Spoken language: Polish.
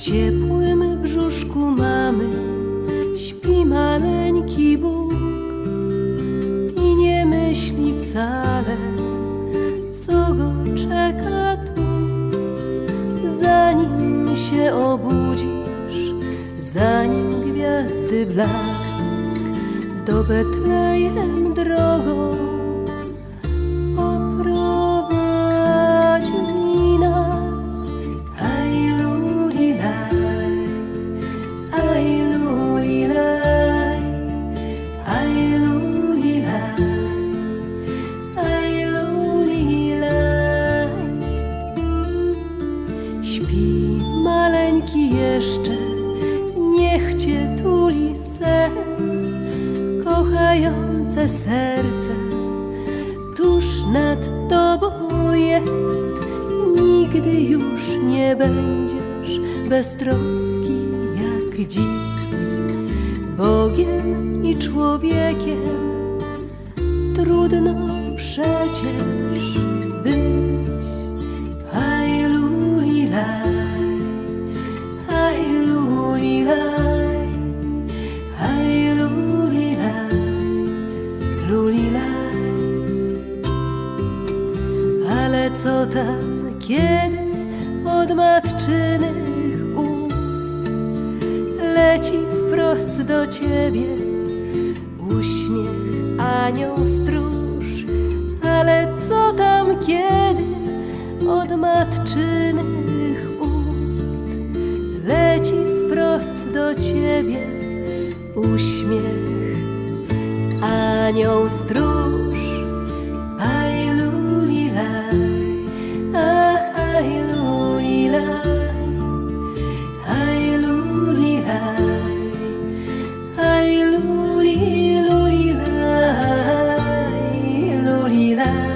ciepłym brzuszku mamy śpi maleńki Bóg i nie myśli wcale, co go czeka tu. Zanim się obudzisz, zanim gwiazdy blask do Betlejem drogą maleńki jeszcze, niech cię tuli sen, kochające serce tuż nad tobą jest. Nigdy już nie będziesz beztroski jak dziś. Bogiem i człowiekiem trudno przecież co tam, kiedy od matczynych ust leci wprost do ciebie uśmiech anioł stróż? Ale co tam, kiedy od matczynych ust leci wprost do ciebie uśmiech anioł stróż? 来，爱路里来，爱路里路里来，爱路来。